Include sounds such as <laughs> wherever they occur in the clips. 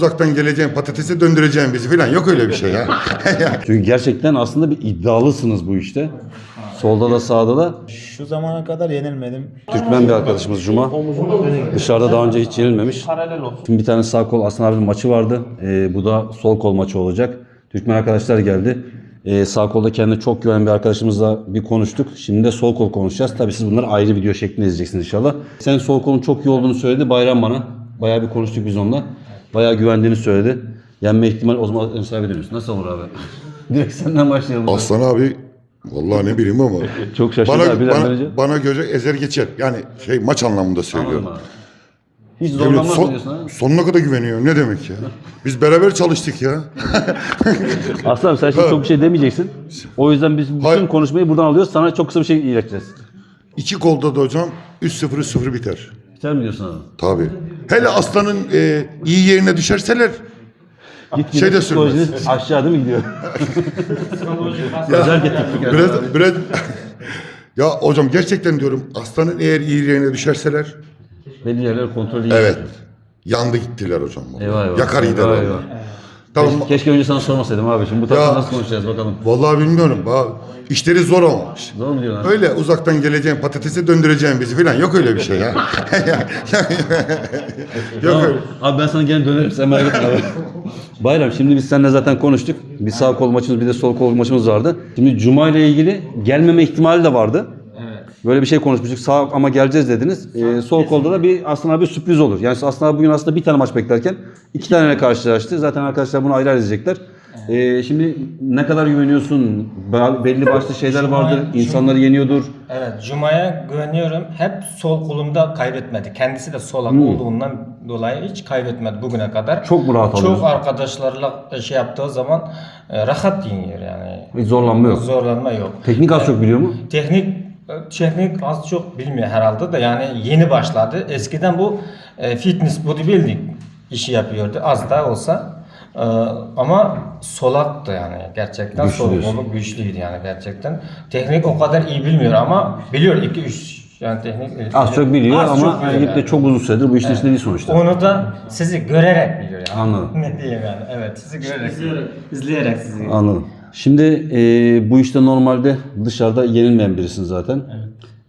Uzaktan geleceğim patatese döndüreceğim bizi falan yok öyle bir şey <laughs> ya. Çünkü gerçekten aslında bir iddialısınız bu işte. Solda da sağda da. Şu zamana kadar yenilmedim. Türkmen bir arkadaşımız Cuma. Dışarıda daha önce hiç yenilmemiş. Şimdi bir tane sağ kol Aslan abinin maçı vardı. Ee, bu da sol kol maçı olacak. Türkmen arkadaşlar geldi. Ee, sağ kolda kendine çok güvenen bir arkadaşımızla bir konuştuk. Şimdi de sol kol konuşacağız. Tabii siz bunları ayrı video şeklinde izleyeceksiniz inşallah. Sen sol kolun çok iyi olduğunu söyledi Bayram bana. Bayağı bir konuştuk biz onunla. Bayağı güvendiğini söyledi. Yenme ihtimali o zaman Enes abi dönüyorsun. Nasıl olur abi? <laughs> Direkt senden başlayalım. Aslan abi vallahi ne bileyim ama <laughs> Çok şaşırdı bana, abi. bana, Bana, bana göre ezer geçer. Yani şey maç anlamında söylüyorum. Hiç zorlanmaz son- diyorsun ha? sonuna kadar güveniyor. Ne demek ya? Biz beraber çalıştık ya. <laughs> Aslan sen şimdi çok bir şey demeyeceksin. O yüzden biz bütün Hayır. konuşmayı buradan alıyoruz. Sana çok kısa bir şey ileteceğiz. İki kolda da hocam 3-0 3-0 biter. Biter mi diyorsun abi? Tabii. Hele aslanın e, iyi yerine düşerseler Git Şey de sürmez. psikolojiniz aşağı değil mi gidiyor? Özel getirdik. yani. biraz biraz <laughs> ya hocam gerçekten diyorum aslanın eğer iyi yerine düşerseler Belli yerler kontrol iyi. evet yandı gittiler hocam. vallahi. Eyvah eyvah. Yakar gider Eyvah, vallahi. eyvah. Tamam. Keşke, keşke önce sana sormasaydım abi. Şimdi bu tarafta nasıl konuşacağız bakalım. Vallahi bilmiyorum. İşleri zor ama. Doğru mu diyorsun abi? Öyle uzaktan geleceğim patatese döndüreceğim bizi falan yok öyle bir şey ya. <laughs> yok öyle. Abi ben sana gene dönerim sen merak etme abi. <laughs> Bayram şimdi biz seninle zaten konuştuk. Bir sağ kol maçımız bir de sol kol maçımız vardı. Şimdi Cuma ile ilgili gelmeme ihtimali de vardı. Böyle bir şey konuşmuştuk. Sağ ama geleceğiz dediniz. Ee, sol kolda da bir aslında bir sürpriz olur. Yani aslında bugün aslında bir tane maç beklerken iki tane karşılaştı. Zaten arkadaşlar bunu ayrı ayrı izleyecekler. Ee, şimdi ne kadar güveniyorsun? Be- Belli başlı şeyler vardır. İnsanları yeniyordur. Evet, Cuma'ya güveniyorum. Hep sol kolumda kaybetmedi. Kendisi de solak olduğundan dolayı hiç kaybetmedi bugüne kadar. Çok mu rahat alıyorsun? Çok arkadaşlarla şey yaptığı zaman e, rahat yeniyor yani. Hiç zorlanma yok. Zorlanma yok. Teknik az çok biliyor mu? Teknik teknik az çok bilmiyor herhalde de yani yeni başladı. Eskiden bu e, fitness bodybuilding işi yapıyordu az da olsa. E, ama solaktı yani gerçekten Güçlü sol diyorsun. kolu güçlüydü yani gerçekten. Teknik o kadar iyi bilmiyor ama biliyor 2 3 yani teknik Az çok biliyor Az ama çok biliyor de yani. çok uzun süredir bu işin içinde değil sonuçta. onu da sizi görerek biliyor yani. Anladım. <laughs> ne diyeyim yani? Evet, sizi görerek. İzleyerek sizi. Anladım. Şimdi e, bu işte normalde dışarıda yenilmeyen birisin zaten.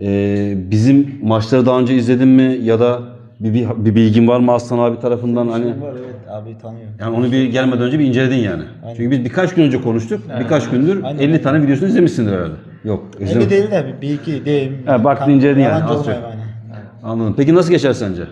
E, bizim maçları daha önce izledin mi ya da bir, bir, bir bilgin var mı Aslan abi tarafından hani Var evet abi tanıyorum. yani onu bir gelmeden önce bir inceledin yani. Çünkü biz birkaç gün önce konuştuk. Birkaç gündür Aynen. 50 tane videosunu izlemişsindir herhalde. Yok, izlemedim. değil de bir iki değil. He, baktın inceledin yani, az çok. hani. Anladım. Peki nasıl geçer sence?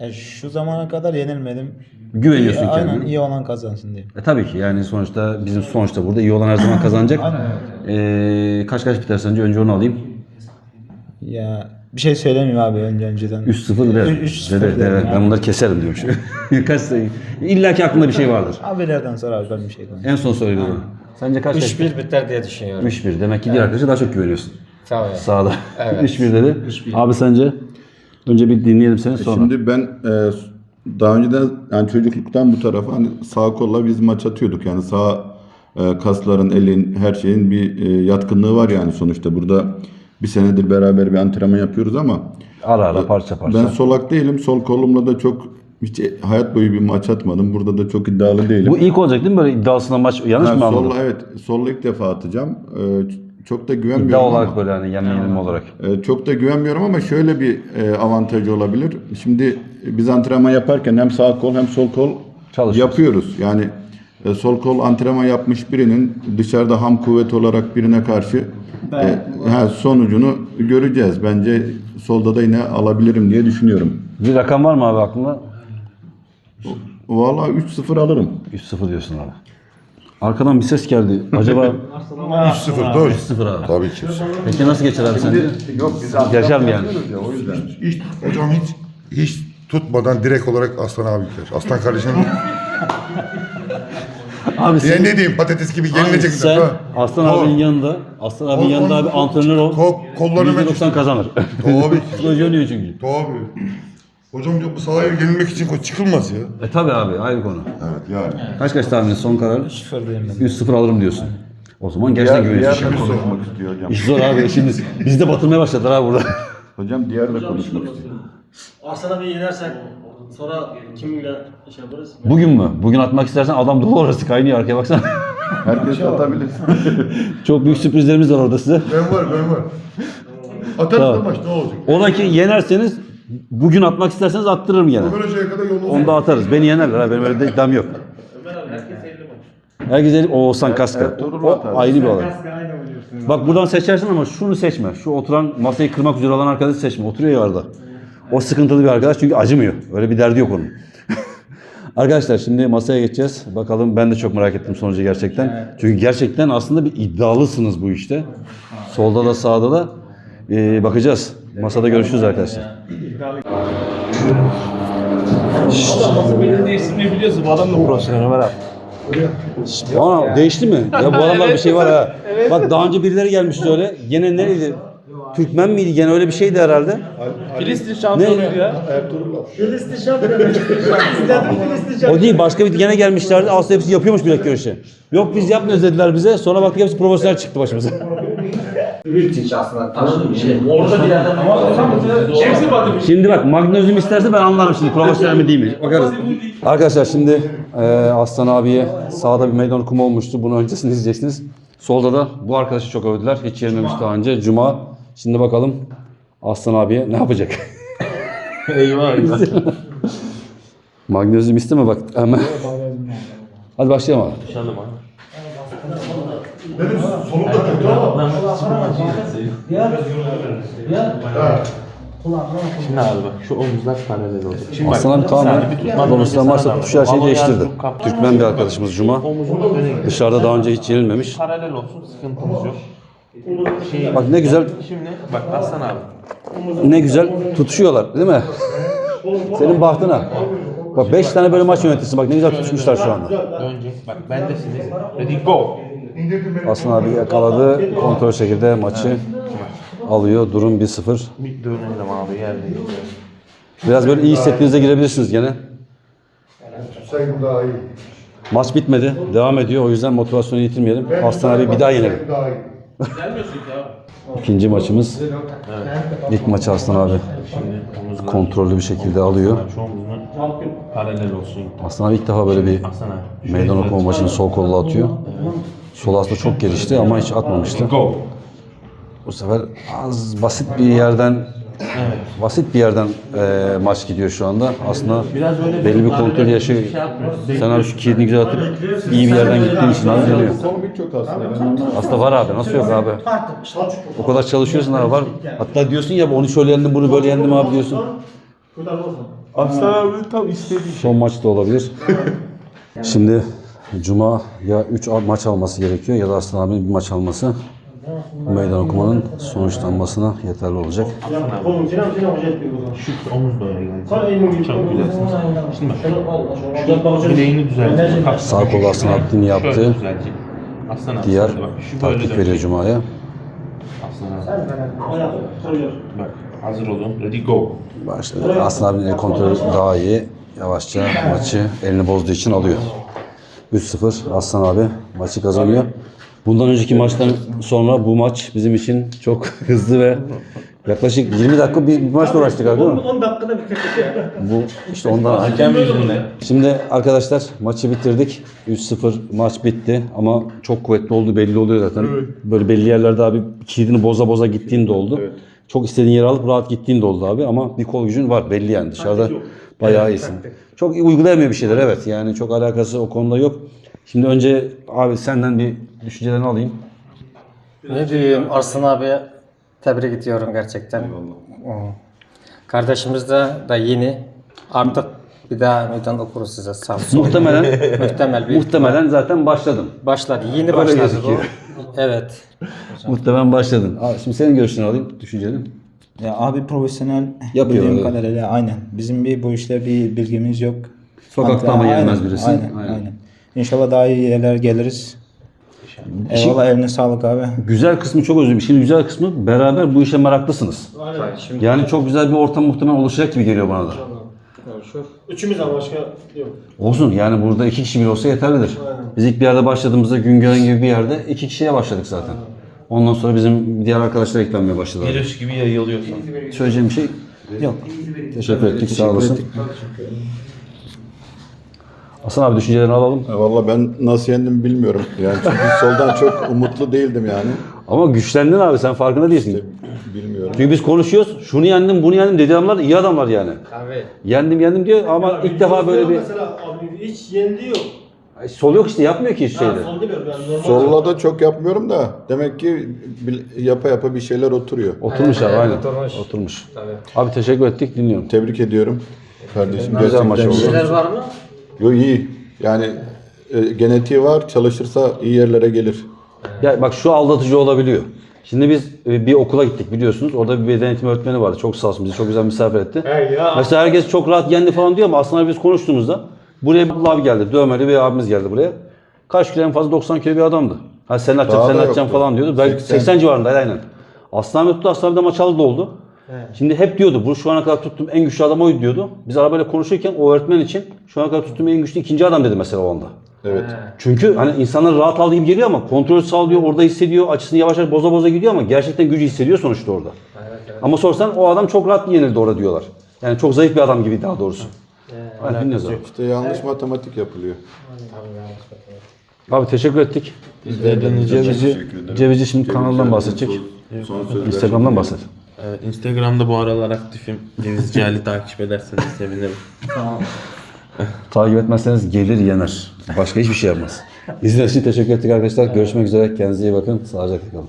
E, şu zamana kadar yenilmedim. Güveniyorsun İyi- Aynen kendine. iyi olan kazansın diye. E tabii ki yani sonuçta bizim sonuçta burada iyi olan her zaman kazanacak. E, kaç kaç biter sence? Önce onu alayım. Ya bir şey söylemeyeyim abi önce önceden. 3-0 der. Üç- üç sıfır Der. Ben bunları keserim diyormuş. <laughs> Kaç sayı? İlla ki aklında bir şey vardır. Abilerden sonra abi ben bir şey konuşayım. En son söyledi onu. Sence kaç kaç? 3-1 biter diye düşünüyorum. 3-1. Demek ki diğer arkadaşa daha çok güveniyorsun. Tabii. Sağda. Evet. 3-1 dedi. Abi sence? Önce bir dinleyelim seni sonra. Şimdi ben e, daha önceden yani çocukluktan bu tarafa hani sağ kolla biz maç atıyorduk. Yani sağ e, kasların, elin, her şeyin bir e, yatkınlığı var yani sonuçta. Burada bir senedir beraber bir antrenman yapıyoruz ama ara ara parça parça. ben solak değilim. Sol kolumla da çok hiç hayat boyu bir maç atmadım. Burada da çok iddialı değilim. Bu ilk olacak değil mi böyle iddiasına maç? Yanlış Ha, mı anladım? solla, evet, solla ilk defa atacağım. E, ç- çok da güvenmiyorum İddia ama. olarak böyle hani yenme yenilme olarak. Ee, Çok da güvenmiyorum ama şöyle bir e, avantajı olabilir. Şimdi biz antrenman yaparken hem sağ kol hem sol kol Çalışıyoruz. yapıyoruz. Yani e, sol kol antrenman yapmış birinin dışarıda ham kuvvet olarak birine karşı e, ha, sonucunu göreceğiz. Bence solda da yine alabilirim diye düşünüyorum. Bir rakam var mı abi aklında? Vallahi 3-0 alırım. 3-0 diyorsun abi. Arkadan bir ses geldi. Acaba <laughs> 3-0 doğru. 3-0 abi. Tabii ki. Peki nasıl geçer abi sence? Yok biz Geçer mi yani? o yüzden. Hiç, hocam hiç hiç tutmadan direkt olarak Aslan abi gider. Aslan kardeşim <laughs> Abi diye ne diyeyim patates gibi yenilecek. sen Ha. Aslan Kol- abinin yanında, Aslan abinin yanında abi antrenör ol. kol- kollarını ben- %90 kazanır. Tabii. <laughs> Psikoloji oynuyor çünkü. Tabii. Hocam bu sahaya yenilmek için çıkılmaz ya. E tabi abi ayrı konu. Evet yani. Kaç kaç tahmin son karar? Sıfır diyeyim ben. 3-0 alırım diyorsun. O zaman gerçekten Diğer, güveniyorsun. diğer de konuşmak istiyor hocam. İş zor abi işimiz. Biz de batırmaya başladılar abi burada. <laughs> Hocam diğer de konuşmak istiyor. Arslan'a bir yenersek Sonra kiminle şey yaparız? Bugün mü? Bugün atmak istersen adam dolu orası kaynıyor arkaya baksana. <laughs> Herkes atabilir. <laughs> Çok büyük sürprizlerimiz var orada size. Ben var ben var. Atarız Tamam. da maç ne olacak? Ola ki yenerseniz bugün atmak isterseniz attırırım gene. Kadar Onu da atarız. Beni yenerler ha. Benim öyle de iddiam yok. Herkes elip Oğuzhan Kaska. O atar. ayrı bir olay. Bak buradan seçersin ama şunu seçme. Şu oturan masayı kırmak üzere olan arkadaşı seçme. Oturuyor ya orada. O sıkıntılı bir arkadaş çünkü acımıyor. Öyle bir derdi yok onun. <laughs> Arkadaşlar şimdi masaya geçeceğiz. Bakalım ben de çok merak ettim sonucu gerçekten. Çünkü gerçekten aslında bir iddialısınız bu işte. Solda da sağda da Ee, bakacağız. Masada görüşürüz arkadaşlar. Benim de ismini biliyorsun. Bu adam da profesyonel Ömer abi. Ana değişti mi? Ya bu adamlar bir şey var ha. <laughs> Bak daha önce birileri gelmişti öyle. Gene nereydi? Türkmen miydi? Gene öyle bir şeydi herhalde. Filistin şampiyonuydu ya. O değil başka bir gene gelmişlerdi. Aslında hepsi yapıyormuş bilek güreşi. Yok biz yapmıyoruz dediler bize. Sonra baktık hepsi profesyonel çıktı başımıza. <laughs> Orada bir yerde ama Hepsi batı Şimdi bak magnezyum isterse ben anlarım şimdi profesyonel mi değil mi? Bakarız. Arkadaşlar şimdi e, Aslan abiye sağda bir meydan okuma olmuştu. Bunu öncesini izleyeceksiniz. Solda da bu arkadaşı çok övdüler. Hiç yenilmemiş daha önce. Cuma. Şimdi bakalım Aslan abiye ne yapacak? <laughs> Eyvah eyvah. Magnezyum isteme bak hemen. Hadi başlayalım abi. Nişanlım abi. Benim solum da kötü ama. Şimdi abi bak şu omuzlar paralel olacak. Şimdi Aslan abi tamamen önce maçta sana tutuşu her şeyi değiştirdi. Türkmen bir arkadaşımız Cuma. Dışarıda daha önce hiç yenilmemiş. Paralel olsun sıkıntımız yok. Şey, Bak ne güzel Şimdi bak Aslan abi. ne güzel tutuşuyorlar değil mi? Senin bahtına. Bak 5 tane böyle maç yönetirsin. Bak ne güzel tutuşmuşlar şu anda. Dönecek. Bak bendesiniz. Ready go. Aslan abi yakaladı. Kontrol şekilde maçı alıyor. Durum 1-0. Bir dönelim abi yerdeyiz. Biraz böyle iyi hissettiğinizde girebilirsiniz gene. Tutsaydım daha iyi. Maç bitmedi. Devam ediyor. O yüzden motivasyonu yitirmeyelim. Aslan abi bir daha yenelim. İkinci maçımız. İlk maçı Aslan abi kontrollü bir şekilde alıyor. Paralel olsun. Aslan abi ilk defa böyle bir meydan okuma maçını sol kolla atıyor. Sol aslında çok gelişti ama hiç atmamıştı. Go. Bu sefer az basit bir yerden basit bir yerden e, maç gidiyor şu anda. Aslında Biraz öyle belli bir kontrol yaşıyor. şey. Sen abi şu kilidini güzel atıp iyi bir yerden gittiğin için abi geliyor. Aslında. Ben ondan Aslında var abi. Nasıl yok abi? O kadar çalışıyorsun abi var. Hatta diyorsun ya onu şöyle yendim bunu böyle yendim abi diyorsun. Aslan abi tam istediği Son maç da olabilir. Şimdi Cuma ya 3 maç alması gerekiyor ya da Aslan abinin bir maç alması meydan okumanın sonuçlanmasına yeterli olacak. Şu omuz böyle geldi. Çok güzelsiniz. Şimdi bak. Şu bileğini. Bak, Sağ kolu Aslan abinin abi. diğer bak, şu böyle taktik veriyor Cuma'ya. Aslan abi. Bak hazır olun. Ready go. Başladı. Aslan abinin el kontrolü daha iyi. Yavaşça maçı elini bozduğu için alıyor. 3-0 Aslan abi maçı kazanıyor. Bundan önceki maçtan sonra bu maç bizim için çok <laughs> hızlı ve yaklaşık 20 dakika bir, bir maçla uğraştık abi değil mi? 10 dakikada bitirdik ya. Bu işte ondan Hakem yüzünden. Şimdi arkadaşlar maçı bitirdik. 3-0 maç bitti ama çok kuvvetli olduğu belli oluyor zaten. Böyle belli yerlerde abi kilidini boza boza gittiğin de oldu. Çok istediğin yere alıp rahat gittiğin de oldu abi ama bir kol gücün var belli yani dışarıda bayağı iyisin. Çok uygulayamıyor bir şeyler evet yani çok alakası o konuda yok. Şimdi önce abi senden bir düşüncelerini alayım. Ne diyeyim Arslan abiye tebrik ediyorum gerçekten. Kardeşimiz de, da yeni. Artık bir daha meydan okuruz size sağ. Muhtemelen <laughs> Muhtemel bir muhtemelen zaten başladın. başladı. Yeni Öyle başladı. Evet. Muhtemelen başladın. Abi şimdi senin görüşünü alayım, düşünceni. Ya abi profesyonel Yapıyor, bildiğim evet. kadarıyla aynen. Bizim bir bu işle bir bilgimiz yok. Sokakta ama Aynen, yenmez birisi. Aynen, Aynen. aynen. İnşallah daha iyi yerlere geliriz. Eyvallah eline sağlık abi. Güzel kısmı çok özür Şimdi güzel kısmı beraber bu işe meraklısınız. Yani çok güzel bir ortam muhtemelen oluşacak gibi geliyor bana da. Üçümüz ama başka yok. Olsun yani burada iki kişi bile olsa yeterlidir. Biz ilk bir yerde başladığımızda Güngören gibi bir yerde iki kişiye başladık zaten. Ondan sonra bizim diğer arkadaşlar eklenmeye başladılar. Virüs gibi yayılıyorsun. Söyleyeceğim bir şey Yok. Teşekkür ettik. Sağ olasın. Hasan abi düşüncelerini alalım. E, Valla ben nasıl yendim bilmiyorum. Yani çünkü <laughs> soldan çok umutlu değildim yani. Ama güçlendin abi sen farkında değilsin. Bilmiyorum. Çünkü biz konuşuyoruz. Şunu yendim, bunu yendim dedi adamlar iyi adamlar yani. Tabii. Yendim yendim diyor ama ilk defa böyle bir Mesela abi hiç yeniliği yok. Ay, sol yok işte yapmıyor ki hiç Ha, şeyde. sol demiyorum yani normal. Solla da çok yapmıyorum da demek ki bil- yapa yapa bir şeyler oturuyor. Oturmuş abi Evet, aynen. oturmuş. Oturmuş. Tabii. Abi teşekkür ettik dinliyorum. Tebrik ediyorum kardeşim. Güzel maç oldu. Şeyler var mı? Yo iyi. Yani e, genetiği var. Çalışırsa iyi yerlere gelir. Ya bak şu aldatıcı olabiliyor. Şimdi biz e, bir okula gittik biliyorsunuz. Orada bir beden eğitimi öğretmeni vardı. Çok sağ olsun bizi çok güzel misafir etti. He ya. Mesela herkes çok rahat yendi falan diyor ama aslında biz konuştuğumuzda buraya bir abi geldi. Dövmeli bir abimiz geldi buraya. Kaç kilo en fazla 90 kilo bir adamdı. Ha sen atacaksın sen yoktu. falan diyordu. Belki 80. 80, civarındaydı aynen. Aslan Ahmet tuttu Aslan Ahmet de maç aldı oldu. Şimdi hep diyordu bu şu ana kadar tuttuğum en güçlü adam oydu diyordu. Biz arabayla konuşurken o öğretmen için şu ana kadar tuttuğum en güçlü ikinci adam dedi mesela o anda. Evet. Çünkü hani insanlar rahat aldığı gibi geliyor ama kontrol sağlıyor, orada hissediyor, açısını yavaş yavaş boza boza gidiyor ama gerçekten gücü hissediyor sonuçta orada. Ama sorsan o adam çok rahat yenildi orada diyorlar. Yani çok zayıf bir adam gibi daha doğrusu. Hani bilmiyoruz abi. İşte yanlış matematik yapılıyor. Abi teşekkür ettik. Cevici, Cevici şimdi kanaldan bahsedecek. Son sözler. Instagram'dan bahset. Evet, Instagram'da bu aralar aktifim. Cevizci Ali takip ederseniz sevinirim. Takip etmezseniz gelir yener. Başka hiçbir şey yapmaz. İzlediğiniz için teşekkür ettik arkadaşlar. Görüşmek üzere. Kendinize iyi bakın. Sağlıcakla kalın.